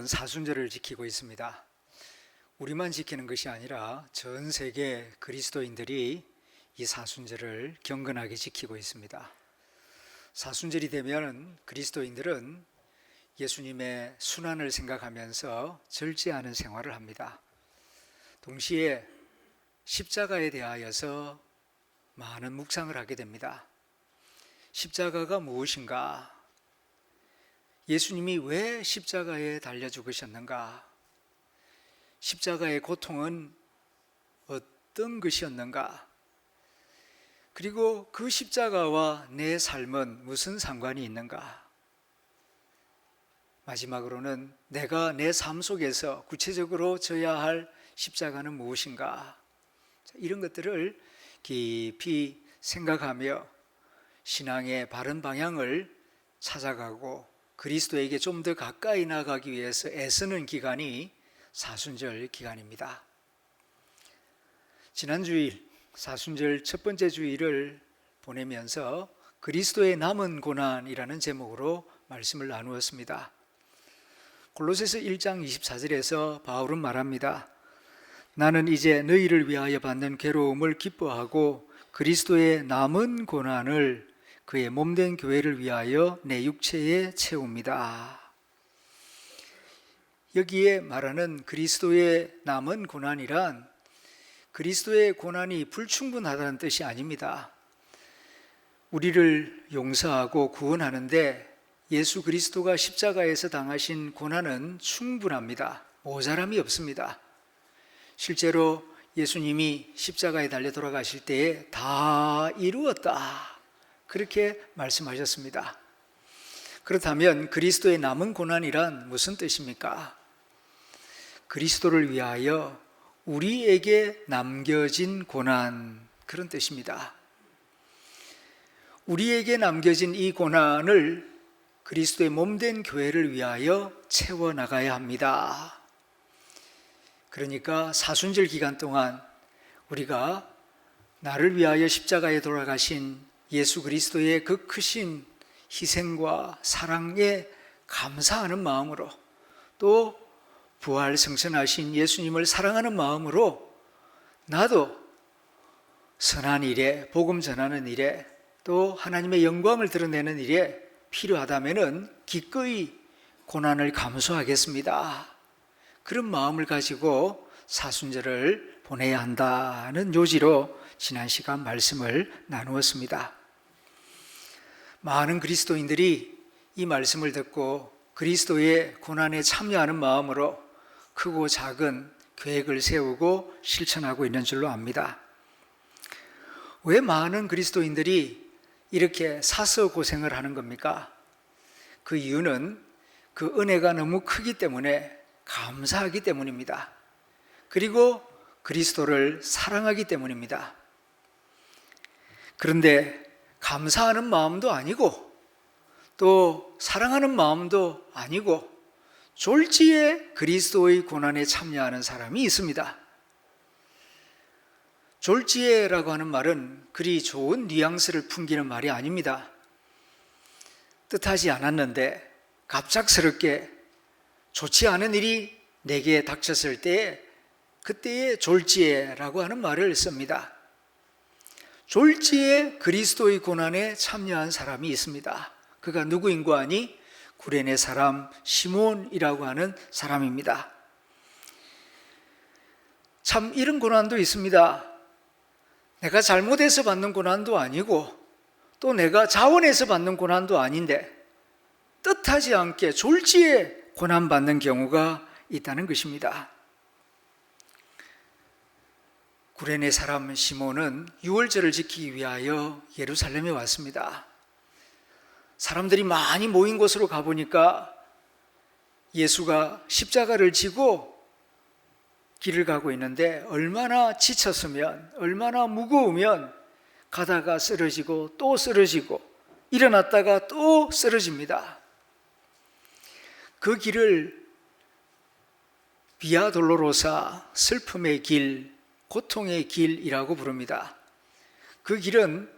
우리는 사순절을 지키고 있습니다. 우리만 지키는 것이 아니라 전 세계 그리스도인들이 이 사순절을 경건하게 지키고 있습니다. 사순절이 되면 그리스도인들은 예수님의 순환을 생각하면서 절제하는 생활을 합니다. 동시에 십자가에 대하여서 많은 묵상을 하게 됩니다. 십자가가 무엇인가? 예수님이 왜 십자가에 달려 죽으셨는가? 십자가의 고통은 어떤 것이었는가? 그리고 그 십자가와 내 삶은 무슨 상관이 있는가? 마지막으로는 내가 내 삶 속에서 구체적으로 져야 할 십자가는 무엇인가? 이런 것들을 깊이 생각하며 신앙의 바른 방향을 찾아가고 그리스도에게 좀 더 가까이 나가기 위해서 애쓰는 기간이 사순절 기간입니다. 지난 주일 사순절 첫 번째 주일을 보내면서 그리스도의 남은 고난이라는 제목으로 말씀을 나누었습니다. 골로새서 1장 24절에서 바울은 말합니다. 나는 이제 너희를 위하여 받는 괴로움을 기뻐하고 그리스도의 남은 고난을 그의 몸된 교회를 위하여 내 육체에 채웁니다. 여기에 말하는 그리스도의 남은 고난이란 그리스도의 고난이 불충분하다는 뜻이 아닙니다. 우리를 용서하고 구원하는데 예수 그리스도가 십자가에서 당하신 고난은 충분합니다. 모자람이 없습니다. 실제로 예수님이 십자가에 달려 돌아가실 때에 다 이루었다. 그렇게 말씀하셨습니다. 그렇다면 그리스도의 남은 고난이란 무슨 뜻입니까? 그리스도를 위하여 우리에게 남겨진 고난 그런 뜻입니다. 우리에게 남겨진 이 고난을 그리스도의 몸된 교회를 위하여 채워 나가야 합니다. 그러니까 사순절 기간 동안 우리가 나를 위하여 십자가에 돌아가신 예수 그리스도의 그 크신 희생과 사랑에 감사하는 마음으로 또 부활 성천하신 예수님을 사랑하는 마음으로 나도 선한 일에 복음 전하는 일에 또 하나님의 영광을 드러내는 일에 필요하다면은 기꺼이 고난을 감수하겠습니다. 그런 마음을 가지고 사순절을 보내야 한다는 요지로 지난 시간 말씀을 나누었습니다. 많은 그리스도인들이 이 말씀을 듣고 그리스도의 고난에 참여하는 마음으로 크고 작은 계획을 세우고 실천하고 있는 줄로 압니다. 왜 많은 그리스도인들이 이렇게 사서 고생을 하는 겁니까? 그 이유는 그 은혜가 너무 크기 때문에 감사하기 때문입니다. 그리고 그리스도를 사랑하기 때문입니다. 그런데 감사하는 마음도 아니고 또 사랑하는 마음도 아니고 졸지에 그리스도의 고난에 참여하는 사람이 있습니다. 졸지에라고 하는 말은 그리 좋은 뉘앙스를 풍기는 말이 아닙니다. 뜻하지 않았는데 갑작스럽게 좋지 않은 일이 내게 닥쳤을 때 그때의 졸지에라고 하는 말을 씁니다. 졸지에 그리스도의 고난에 참여한 사람이 있습니다. 그가 누구인고 하니 구레네 사람 시몬이라고 하는 사람입니다. 참 이런 고난도 있습니다. 내가 잘못해서 받는 고난도 아니고 또 내가 자원해서 받는 고난도 아닌데 뜻하지 않게 졸지에 고난받는 경우가 있다는 것입니다. 구레네 사람 시몬은 유월절을 지키기 위하여 예루살렘에 왔습니다. 사람들이 많이 모인 곳으로 가보니까 예수가 십자가를 지고 길을 가고 있는데 얼마나 지쳤으면, 얼마나 무거우면 가다가 쓰러지고 또 쓰러지고 일어났다가 또 쓰러집니다. 그 길을 비아 돌로로사 슬픔의 길, 고통의 길이라고 부릅니다. 그 길은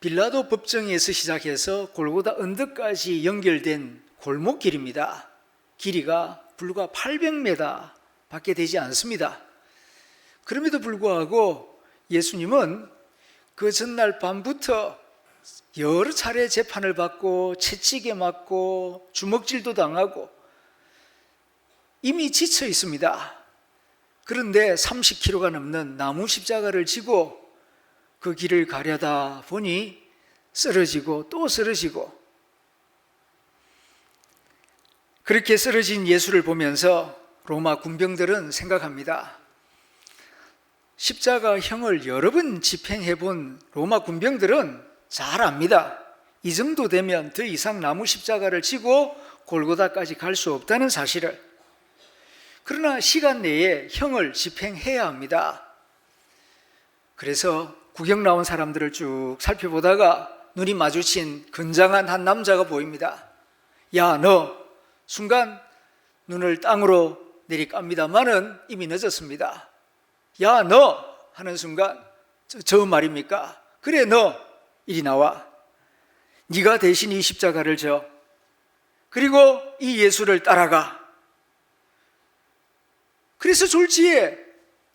빌라도 법정에서 시작해서 골고다 언덕까지 연결된 골목길입니다. 길이가 불과 800m 밖에 되지 않습니다. 그럼에도 불구하고 예수님은 그 전날 밤부터 여러 차례 재판을 받고 채찍에 맞고 주먹질도 당하고 이미 지쳐 있습니다. 그런데 30km가 넘는 나무 십자가를 지고 그 길을 가려다 보니 쓰러지고 또 쓰러지고 그렇게 쓰러진 예수를 보면서 로마 군병들은 생각합니다. 십자가형을 여러 번 집행해 본 로마 군병들은 잘 압니다. 이 정도 되면 더 이상 나무 십자가를 지고 골고다까지 갈 수 없다는 사실을. 그러나 시간 내에 형을 집행해야 합니다. 그래서 구경 나온 사람들을 쭉 살펴보다가 눈이 마주친 건장한 한 남자가 보입니다. 야, 너! 순간 눈을 땅으로 내리깝니다만은 이미 늦었습니다. 야, 너! 하는 순간 저, 저 말입니까? 그래, 너! 이리 나와. 네가 대신 이 십자가를 져. 그리고 이 예수를 따라가. 그래서 졸지에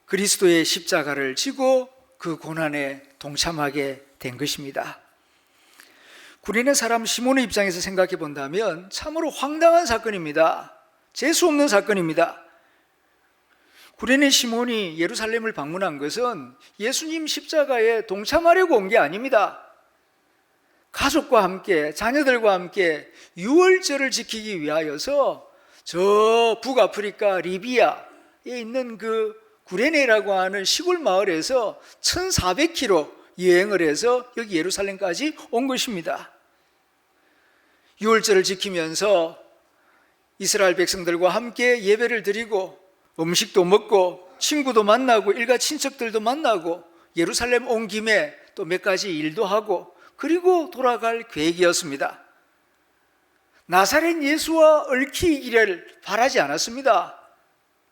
그리스도의 십자가를 지고 그 고난에 동참하게 된 것입니다. 구린의 사람 시몬의 입장에서 생각해 본다면 참으로 황당한 사건입니다. 재수 없는 사건입니다. 구레네 시몬이 예루살렘을 방문한 것은 예수님 십자가에 동참하려고 온 게 아닙니다. 가족과 함께, 자녀들과 함께 유월절을 지키기 위하여서 저 북아프리카 리비아에 있는 그 구레네라고 하는 시골 마을에서 1400km 여행을 해서 여기 예루살렘까지 온 것입니다. 유월절을 지키면서 이스라엘 백성들과 함께 예배를 드리고 음식도 먹고 친구도 만나고 일가 친척들도 만나고 예루살렘 온 김에 또 몇 가지 일도 하고 그리고 돌아갈 계획이었습니다. 나사렛 예수와 얽히기를 바라지 않았습니다.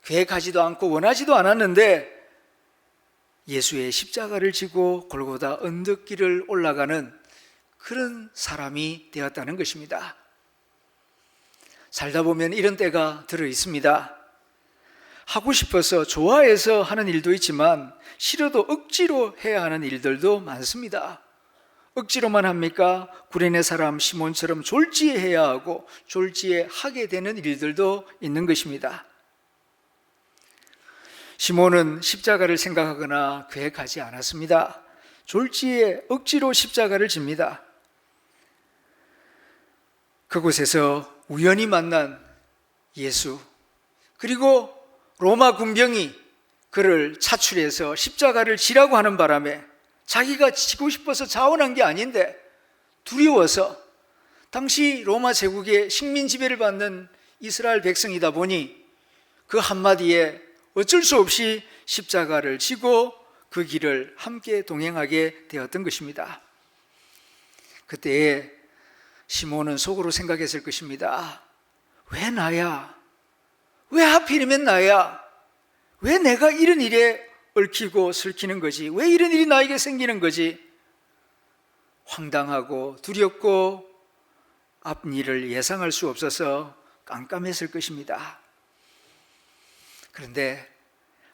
계획하지도 않고 원하지도 않았는데 예수의 십자가를 지고 골고다 언덕길을 올라가는 그런 사람이 되었다는 것입니다. 살다 보면 이런 때가 들어 있습니다. 하고 싶어서 좋아해서 하는 일도 있지만 싫어도 억지로 해야 하는 일들도 많습니다. 억지로만 합니까? 구레네 사람 시몬처럼 졸지해야 하고 졸지에 하게 되는 일들도 있는 것입니다. 시몬은 십자가를 생각하거나 계획하지 않았습니다. 졸지에 억지로 십자가를 집니다. 그곳에서 우연히 만난 예수, 그리고 로마 군병이 그를 차출해서 십자가를 지라고 하는 바람에 자기가 지고 싶어서 자원한 게 아닌데 두려워서 당시 로마 제국의 식민 지배를 받는 이스라엘 백성이다 보니 그 한마디에 어쩔 수 없이 십자가를 지고 그 길을 함께 동행하게 되었던 것입니다. 그때에 시몬은 속으로 생각했을 것입니다. 왜 나야? 왜 하필이면 나야? 왜 내가 이런 일에 얽히고 슬키는 거지? 왜 이런 일이 나에게 생기는 거지? 황당하고 두렵고 앞일을 예상할 수 없어서 깜깜했을 것입니다. 그런데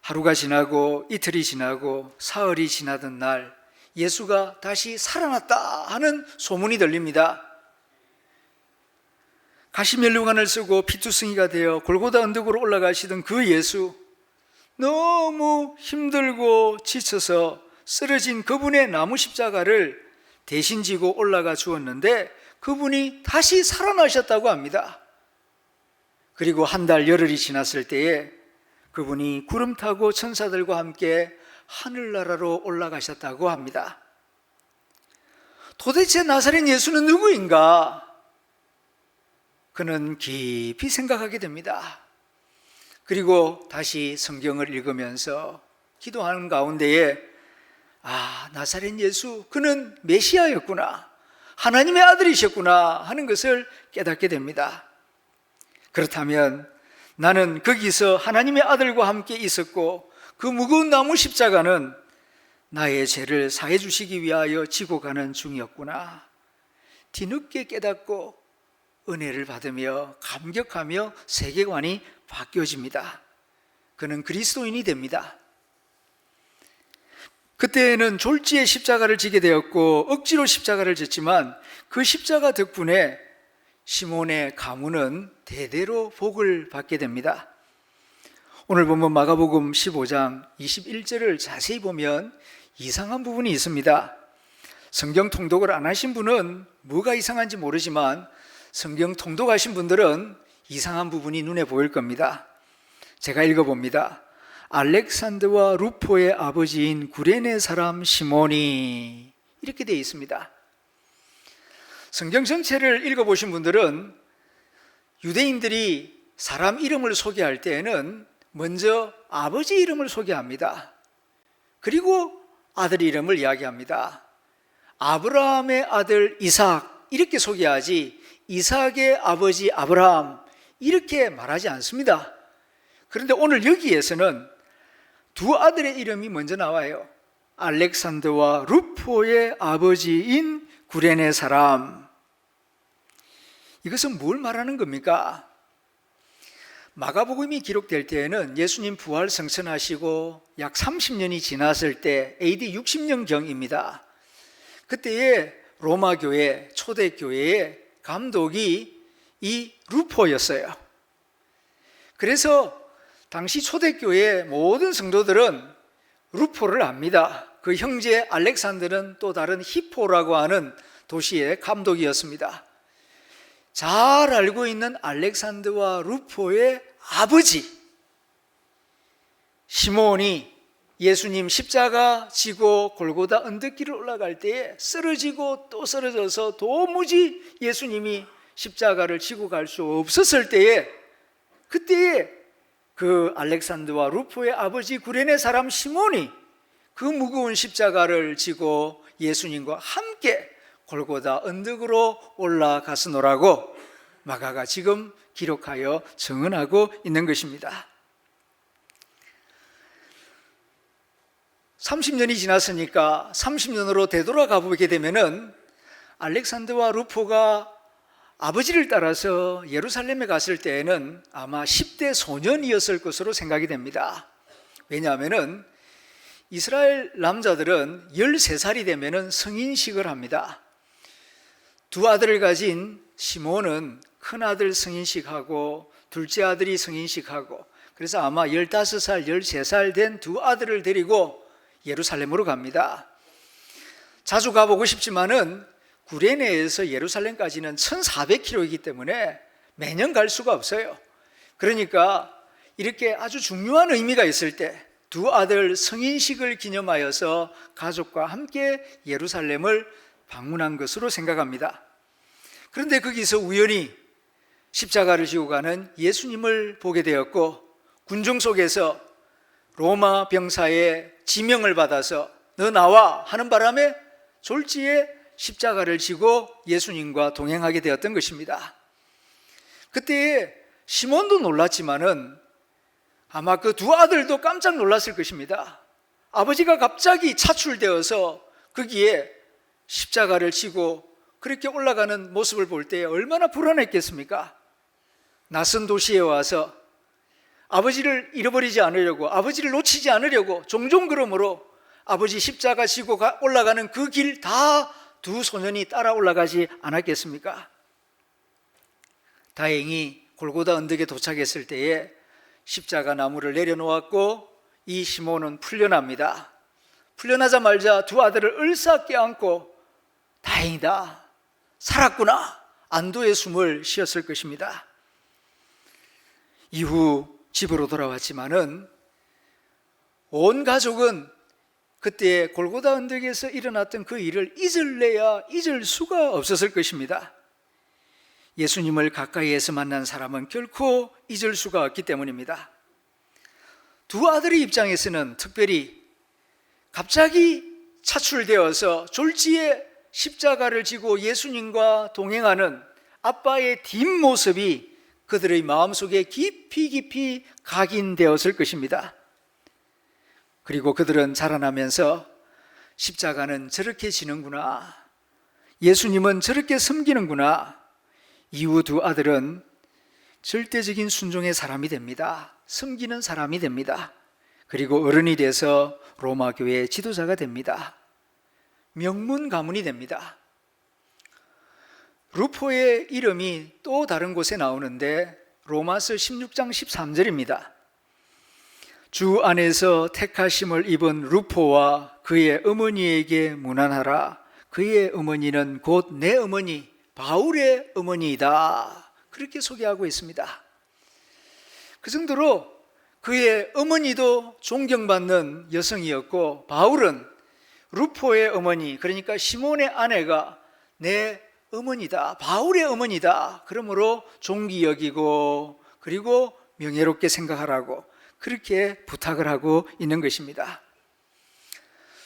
하루가 지나고 이틀이 지나고 사흘이 지나던 날 예수가 다시 살아났다 하는 소문이 들립니다. 가시멜루간을 쓰고 피투성이가 되어 골고다 언덕으로 올라가시던 그 예수 너무 힘들고 지쳐서 쓰러진 그분의 나무 십자가를 대신 지고 올라가 주었는데 그분이 다시 살아나셨다고 합니다. 그리고 한 달 열흘이 지났을 때에 그분이 구름 타고 천사들과 함께 하늘나라로 올라가셨다고 합니다. 도대체 나사렛 예수는 누구인가? 그는 깊이 생각하게 됩니다. 그리고 다시 성경을 읽으면서 기도하는 가운데에 아, 나사렛 예수, 그는 메시아였구나. 하나님의 아들이셨구나 하는 것을 깨닫게 됩니다. 그렇다면 나는 거기서 하나님의 아들과 함께 있었고 그 무거운 나무 십자가는 나의 죄를 사해 주시기 위하여 지고 가는 중이었구나. 뒤늦게 깨닫고 은혜를 받으며 감격하며 세계관이 바뀌어집니다. 그는 그리스도인이 됩니다. 그때는 졸지에 십자가를 지게 되었고 억지로 십자가를 졌지만 그 십자가 덕분에 시몬의 가문은 대대로 복을 받게 됩니다. 오늘 보면 마가복음 15장 21절을 자세히 보면 이상한 부분이 있습니다. 성경 통독을 안 하신 분은 뭐가 이상한지 모르지만 성경 통독하신 분들은 이상한 부분이 눈에 보일 겁니다. 제가 읽어봅니다. 알렉산드와 루포의 아버지인 구레네 사람 시몬이 이렇게 되어 있습니다. 성경 전체를 읽어보신 분들은 유대인들이 사람 이름을 소개할 때에는 먼저 아버지 이름을 소개합니다. 그리고 아들 이름을 이야기합니다. 아브라함의 아들 이삭 이렇게 소개하지 이삭의 아버지 아브라함 이렇게 말하지 않습니다. 그런데 오늘 여기에서는 두 아들의 이름이 먼저 나와요. 알렉산더와 루포의 아버지인 구레네 사람. 이것은 뭘 말하는 겁니까? 마가복음이 기록될 때에는 예수님 부활 성천하시고 약 30년이 지났을 때 AD 60년경입니다. 그때의 로마 교회 초대 교회의 감독이 이 루포였어요. 그래서 당시 초대 교회 모든 성도들은 루포를 압니다. 그 형제 알렉산더는 또 다른 히포라고 하는 도시의 감독이었습니다. 잘 알고 있는 알렉산더와 루포의 아버지. 시몬이 예수님 십자가 지고 골고다 언덕길을 올라갈 때에 쓰러지고 또 쓰러져서 도무지 예수님이 십자가를 지고 갈 수 없었을 때에 그때에 그 알렉산드와 루포의 아버지 구레네 사람 시몬이 그 무거운 십자가를 지고 예수님과 함께 골고다 언덕으로 올라가서노라고 마가가 지금 기록하여 증언하고 있는 것입니다. 30년이 지났으니까 30년으로 되돌아가 보게 되면은 알렉산드와 루포가 아버지를 따라서 예루살렘에 갔을 때에는 아마 10대 소년이었을 것으로 생각이 됩니다. 왜냐하면 이스라엘 남자들은 13살이 되면 성인식을 합니다. 두 아들을 가진 시몬은 큰 아들 성인식하고 둘째 아들이 성인식하고 그래서 아마 15살, 13살 된 두 아들을 데리고 예루살렘으로 갑니다. 자주 가보고 싶지만은 구레네에서 예루살렘까지는 1400km이기 때문에 매년 갈 수가 없어요. 그러니까 이렇게 아주 중요한 의미가 있을 때 두 아들 성인식을 기념하여서 가족과 함께 예루살렘을 방문한 것으로 생각합니다. 그런데 거기서 우연히 십자가를 지고 가는 예수님을 보게 되었고 군중 속에서 로마 병사의 지명을 받아서 너 나와 하는 바람에 졸지에 십자가를 지고 예수님과 동행하게 되었던 것입니다. 그때 시몬도 놀랐지만은 아마 그 두 아들도 깜짝 놀랐을 것입니다. 아버지가 갑자기 차출되어서 거기에 십자가를 지고 그렇게 올라가는 모습을 볼 때 얼마나 불안했겠습니까? 낯선 도시에 와서 아버지를 잃어버리지 않으려고, 아버지를 놓치지 않으려고 종종 그러므로 아버지 십자가 지고 올라가는 그 길 다 두 소년이 따라 올라가지 않았겠습니까? 다행히 골고다 언덕에 도착했을 때에 십자가 나무를 내려놓았고 이 시몬은 풀려납니다. 풀려나자마자 두 아들을 을사 껴안고 다행이다. 살았구나. 안도의 숨을 쉬었을 것입니다. 이후 집으로 돌아왔지만은 온 가족은 그때 골고다 언덕에서 일어났던 그 일을 잊을래야 잊을 수가 없었을 것입니다. 예수님을 가까이에서 만난 사람은 결코 잊을 수가 없기 때문입니다. 두 아들의 입장에서는 특별히 갑자기 차출되어서 졸지에 십자가를 지고 예수님과 동행하는 아빠의 뒷모습이 그들의 마음속에 깊이 깊이 각인되었을 것입니다. 그리고 그들은 자라나면서 십자가는 저렇게 지는구나. 예수님은 저렇게 섬기는구나. 이후 두 아들은 절대적인 순종의 사람이 됩니다. 섬기는 사람이 됩니다. 그리고 어른이 돼서 로마 교회의 지도자가 됩니다. 명문 가문이 됩니다. 루포의 이름이 또 다른 곳에 나오는데 로마서 16장 13절입니다. 주 안에서 택하심을 입은 루포와 그의 어머니에게 문안하라. 그의 어머니는 곧 내 어머니 바울의 어머니이다. 그렇게 소개하고 있습니다. 그 정도로 그의 어머니도 존경받는 여성이었고 바울은 루포의 어머니 그러니까 시몬의 아내가 내 어머니다. 바울의 어머니다. 그러므로 존귀 여기고 그리고 명예롭게 생각하라고 그렇게 부탁을 하고 있는 것입니다.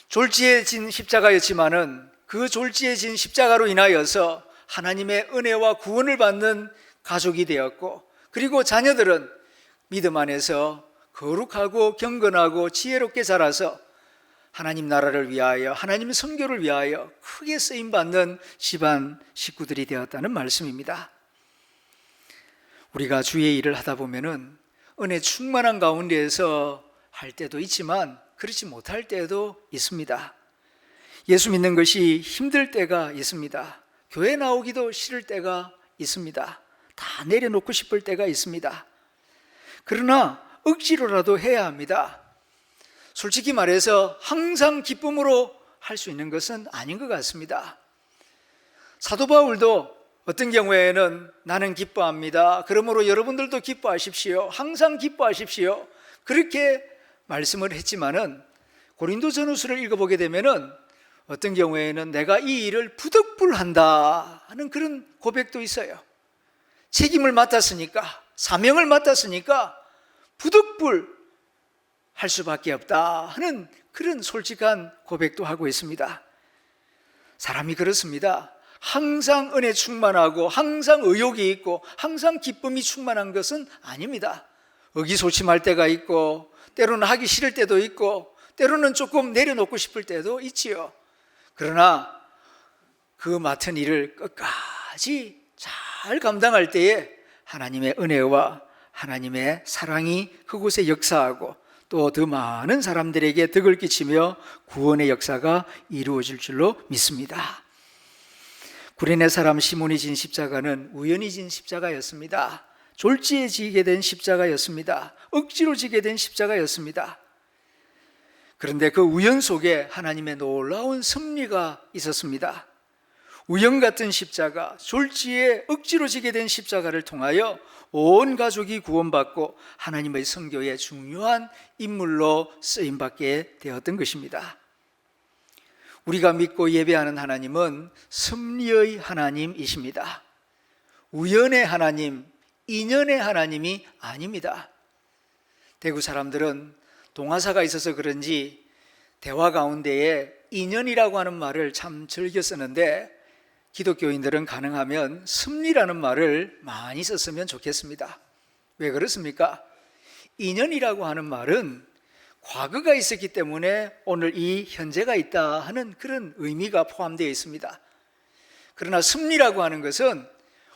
졸지해진 십자가였지만은 그 졸지해진 십자가로 인하여서 하나님의 은혜와 구원을 받는 가족이 되었고 그리고 자녀들은 믿음 안에서 거룩하고 경건하고 지혜롭게 자라서 하나님 나라를 위하여 하나님의 선교를 위하여 크게 쓰임 받는 집안 식구들이 되었다는 말씀입니다. 우리가 주의 일을 하다 보면은 은혜 충만한 가운데에서 할 때도 있지만 그렇지 못할 때도 있습니다. 예수 믿는 것이 힘들 때가 있습니다. 교회 나오기도 싫을 때가 있습니다. 다 내려놓고 싶을 때가 있습니다. 그러나 억지로라도 해야 합니다. 솔직히 말해서 항상 기쁨으로 할 수 있는 것은 아닌 것 같습니다. 사도 바울도 어떤 경우에는 나는 기뻐합니다. 그러므로 여러분들도 기뻐하십시오. 항상 기뻐하십시오. 그렇게 말씀을 했지만은 고린도 전후서를 읽어보게 되면은 어떤 경우에는 내가 이 일을 부득불한다 하는 그런 고백도 있어요. 책임을 맡았으니까, 사명을 맡았으니까 부득불 할 수밖에 없다 하는 그런 솔직한 고백도 하고 있습니다. 사람이 그렇습니다. 항상 은혜 충만하고 항상 의욕이 있고 항상 기쁨이 충만한 것은 아닙니다. 의기소침할 때가 있고 때로는 하기 싫을 때도 있고 때로는 조금 내려놓고 싶을 때도 있지요. 그러나 그 맡은 일을 끝까지 잘 감당할 때에 하나님의 은혜와 하나님의 사랑이 그곳에 역사하고 또 더 많은 사람들에게 덕을 끼치며 구원의 역사가 이루어질 줄로 믿습니다. 구레네 사람 시몬이 진 십자가는 우연히 진 십자가였습니다. 졸지에 지게 된 십자가였습니다. 억지로 지게 된 십자가였습니다. 그런데 그 우연 속에 하나님의 놀라운 섭리가 있었습니다. 우연 같은 십자가, 졸지에 억지로 지게 된 십자가를 통하여 온 가족이 구원받고 하나님의 성교의 중요한 인물로 쓰임 받게 되었던 것입니다. 우리가 믿고 예배하는 하나님은 섭리의 하나님이십니다. 우연의 하나님, 인연의 하나님이 아닙니다. 대구 사람들은 동화사가 있어서 그런지 대화 가운데에 인연이라고 하는 말을 참 즐겨 쓰는데 기독교인들은 가능하면 섭리라는 말을 많이 썼으면 좋겠습니다. 왜 그렇습니까? 인연이라고 하는 말은 과거가 있었기 때문에 오늘 이 현재가 있다 하는 그런 의미가 포함되어 있습니다. 그러나 섭리라고 하는 것은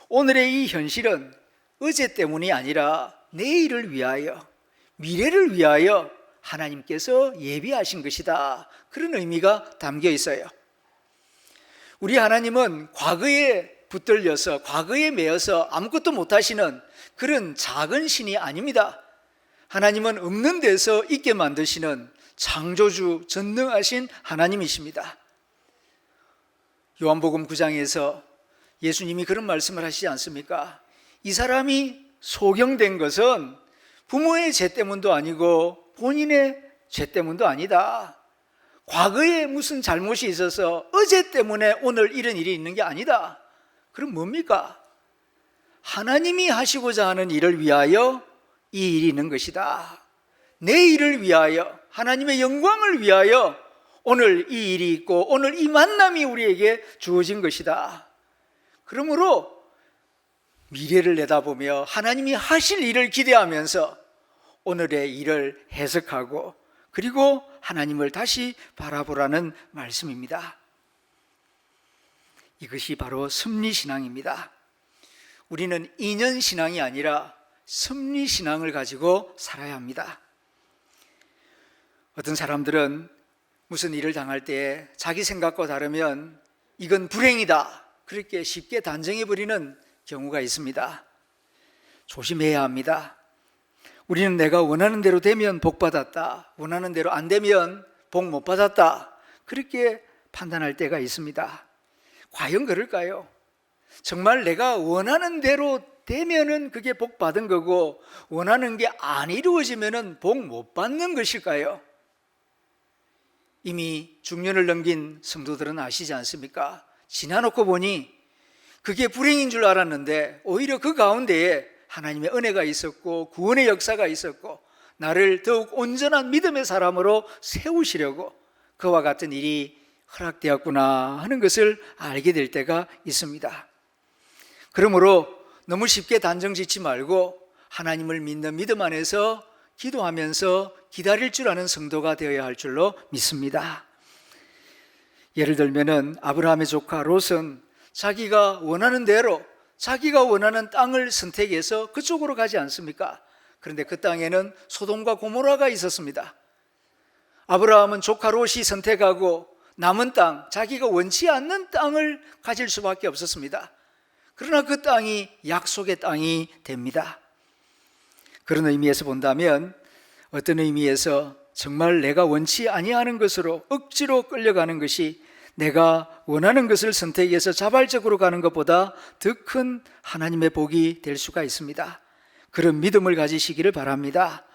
오늘의 이 현실은 어제 때문이 아니라 내일을 위하여 미래를 위하여 하나님께서 예비하신 것이다. 그런 의미가 담겨 있어요. 우리 하나님은 과거에 붙들려서 과거에 매여서 아무것도 못하시는 그런 작은 신이 아닙니다. 하나님은 없는 데서 있게 만드시는 창조주 전능하신 하나님이십니다. 요한복음 9장에서 예수님이 그런 말씀을 하시지 않습니까? 이 사람이 소경된 것은 부모의 죄 때문도 아니고 본인의 죄 때문도 아니다. 과거에 무슨 잘못이 있어서 어제 때문에 오늘 이런 일이 있는 게 아니다. 그럼 뭡니까? 하나님이 하시고자 하는 일을 위하여 이 일이 있는 것이다. 내 일을 위하여, 하나님의 영광을 위하여 오늘 이 일이 있고 오늘 이 만남이 우리에게 주어진 것이다. 그러므로 미래를 내다보며 하나님이 하실 일을 기대하면서 오늘의 일을 해석하고 그리고 하나님을 다시 바라보라는 말씀입니다. 이것이 바로 섭리신앙입니다. 우리는 인연 신앙이 아니라 섭리 신앙을 가지고 살아야 합니다. 어떤 사람들은 무슨 일을 당할 때 자기 생각과 다르면 이건 불행이다. 그렇게 쉽게 단정해 버리는 경우가 있습니다. 조심해야 합니다. 우리는 내가 원하는 대로 되면 복 받았다. 원하는 대로 안 되면 복 못 받았다. 그렇게 판단할 때가 있습니다. 과연 그럴까요? 정말 내가 원하는 대로 되면은 그게 복 받은 거고 원하는 게 안 이루어지면은 복 못 받는 것일까요? 이미 중년을 넘긴 성도들은 아시지 않습니까? 지나놓고 보니 그게 불행인 줄 알았는데 오히려 그 가운데에 하나님의 은혜가 있었고 구원의 역사가 있었고 나를 더욱 온전한 믿음의 사람으로 세우시려고 그와 같은 일이 허락되었구나 하는 것을 알게 될 때가 있습니다. 그러므로 너무 쉽게 단정 짓지 말고 하나님을 믿는 믿음 안에서 기도하면서 기다릴 줄 아는 성도가 되어야 할 줄로 믿습니다. 예를 들면은 아브라함의 조카 롯은 자기가 원하는 대로 자기가 원하는 땅을 선택해서 그쪽으로 가지 않습니까? 그런데 그 땅에는 소돔과 고모라가 있었습니다. 아브라함은 조카 롯이 선택하고 남은 땅, 자기가 원치 않는 땅을 가질 수밖에 없었습니다. 그러나 그 땅이 약속의 땅이 됩니다. 그런 의미에서 본다면 어떤 의미에서 정말 내가 원치 아니하는 것으로 억지로 끌려가는 것이 내가 원하는 것을 선택해서 자발적으로 가는 것보다 더 큰 하나님의 복이 될 수가 있습니다. 그런 믿음을 가지시기를 바랍니다.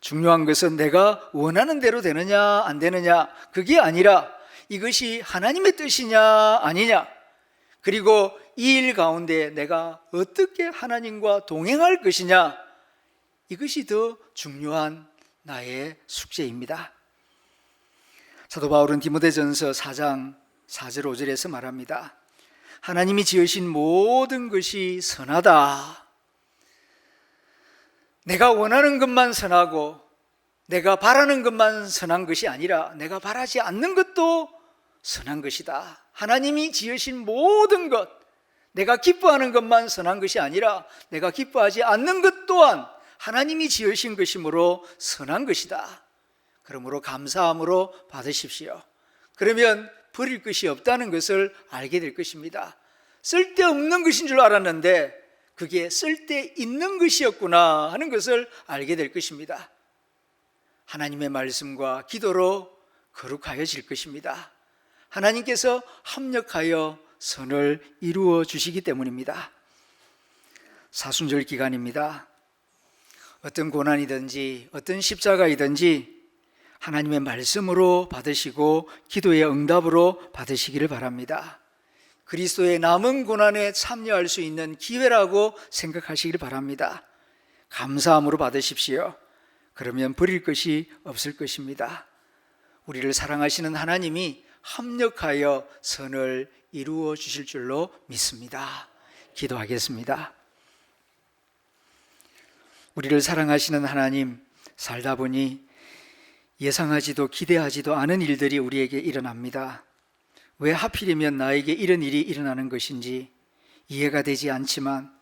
중요한 것은 내가 원하는 대로 되느냐 안 되느냐 그게 아니라 이것이 하나님의 뜻이냐 아니냐 그리고 이 일 가운데 내가 어떻게 하나님과 동행할 것이냐 이것이 더 중요한 나의 숙제입니다. 사도 바울은 디모데전서 4장 4절 5절에서 말합니다. 하나님이 지으신 모든 것이 선하다. 내가 원하는 것만 선하고 내가 바라는 것만 선한 것이 아니라 내가 바라지 않는 것도 선한 것이다. 하나님이 지으신 모든 것, 내가 기뻐하는 것만 선한 것이 아니라 내가 기뻐하지 않는 것 또한 하나님이 지으신 것이므로 선한 것이다. 그러므로 감사함으로 받으십시오. 그러면 버릴 것이 없다는 것을 알게 될 것입니다. 쓸데없는 것인 줄 알았는데 그게 쓸데 있는 것이었구나 하는 것을 알게 될 것입니다. 하나님의 말씀과 기도로 거룩하여질 것입니다. 하나님께서 합력하여 선을 이루어 주시기 때문입니다. 사순절 기간입니다. 어떤 고난이든지 어떤 십자가이든지 하나님의 말씀으로 받으시고 기도의 응답으로 받으시기를 바랍니다. 그리스도의 남은 고난에 참여할 수 있는 기회라고 생각하시기를 바랍니다. 감사함으로 받으십시오. 그러면 버릴 것이 없을 것입니다. 우리를 사랑하시는 하나님이 합력하여 선을 이루어 주실 줄로 믿습니다. 기도하겠습니다. 우리를 사랑하시는 하나님, 살다 보니 예상하지도 기대하지도 않은 일들이 우리에게 일어납니다. 왜 하필이면 나에게 이런 일이 일어나는 것인지 이해가 되지 않지만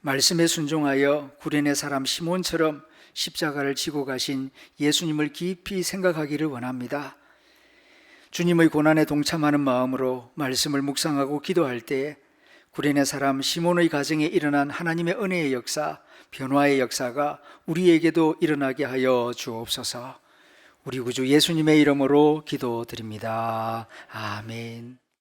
말씀에 순종하여 구련의 사람 시몬처럼 십자가를 지고 가신 예수님을 깊이 생각하기를 원합니다. 주님의 고난에 동참하는 마음으로 말씀을 묵상하고 기도할 때 구련의 사람 시몬의 가정에 일어난 하나님의 은혜의 역사, 변화의 역사가 우리에게도 일어나게 하여 주옵소서. 우리 구주 예수님의 이름으로 기도드립니다. 아멘.